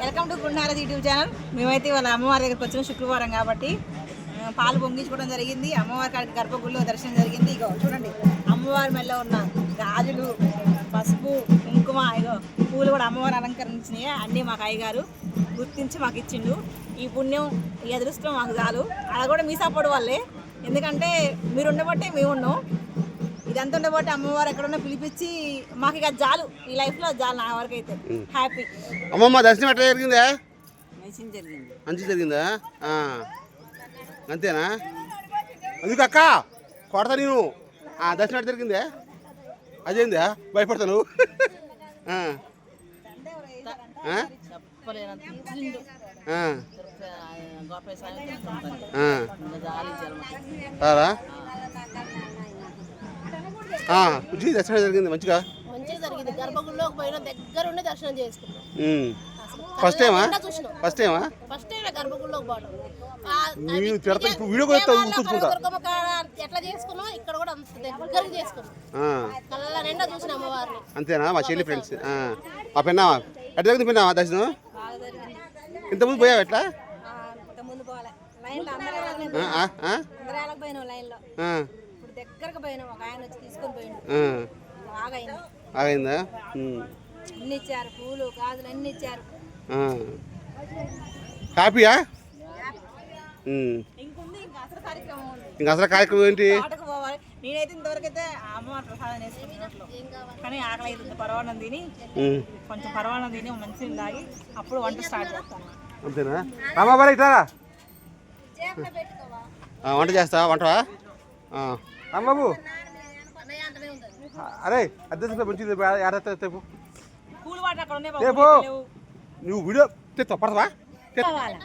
Welcome to గుండారది YouTube channel. మేమైతే వాళ్ళ అమ్మవారి దగ్గరికి వచ్చిన శుక్రవారం కాబట్టి పాలు పొంగించుకోవడం జరిగింది. అమ్మవారి కాడికి గర్భగుడిలో దర్శనం జరిగింది. ఇగో చూడండి అమ్మవారి మెల్ల ఉన్న గాజులు పసుపు కుంకుమ ఇగో పూలు కూడా అమ్మవారు అలంకరించినాయి. అన్నీ మాకు అయ్యగారు గుర్తించి మాకు ఇచ్చిండు. ఈ పుణ్యం ఈ అదృష్టం మాకు చాలు. అలా కూడా మీ సపోర్ట్ వల్లే. ఎందుకంటే మీరు ఉండబట్టే మేము ఉన్నాం ఇదంతా ఉండబట్టి అమ్మవారు ఎక్కడున్నా పిలిపించి మాకు ఇక చాలు. ఈ లైఫ్లో చాలు నా వరకు అయితే హ్యాపీ అమ్మమ్మ దర్శనం ఎట్లా జరిగిందా? మెసేజ్ జరిగింది. మంచి జరిగిందా. అంతేనా? అందుకు అక్క కొడతా నేను. ఆ, దర్శనం ఎట్లా జరిగిందే? అదేందా? భయపడతాను? చెప్పలేనంత బుజ్జి దర్శనం జరిగింది మంచిగా? మంచిగా జరిగింది. గర్భగుడిలోకి పోయిన దగ్గర ఉండి దర్శనం చేసుకున్నాం. ఫస్ట్ టైమా? ఫస్ట్ టైమా? ఫస్ట్ టైం గర్భగుడిలోకి పోవడం. ఆ, మీరు తిడతా ఇప్పుడు వీడియో కూడా ఎట్లా చేసుకున్నాం ఇక్కడ కూడా అంత దగ్గరగా చేసుకున్నాం. కళ్ళ నిండా చూసిన అమ్మవారిని. అంతేనా? మా చెల్లి ఫ్రెండ్స్. ఆ. మా పెన్నావా? ఎట్లా జరిగింది పెన్నావా దర్శనం? ఇంతకుముందు పోయావు ఎట్లా? ముందు పోలే. లైన్లో అందరూ ఆ, ఆ, ఆ? అందరూ వెళ్ళక పోయినాం లైన్లో. ఆ, ఇప్పుడు దగ్గరకు పోయినాం ఒక ఆయన వచ్చి తీసుకొని పోయిండు. బాగా ఆగైందా. అన్ని ఇచ్చారు పూలు గాజులు అన్ని ఇచ్చారు. హ్యాపీయా ఇంకా అసలు కార్యక్రమం ఏంటి? నేనైతే ఇంతవరకు అయితే అమ్మవారి ప్రసాదం వేసుకున్నట్లు కానీ ఆకలి పరవాణం తిని. కొంచెం పరవాణం తిని మంచిగా తాగి అప్పుడు వంట స్టార్ట్ చేస్తాను. అంతేనా? ఇట్లా వంట చేస్తా వంటవా. రాంబాబు. అరే అద్దె మంచిది? లేవు. నువ్వు వీడియో పడతావా? కావాలా?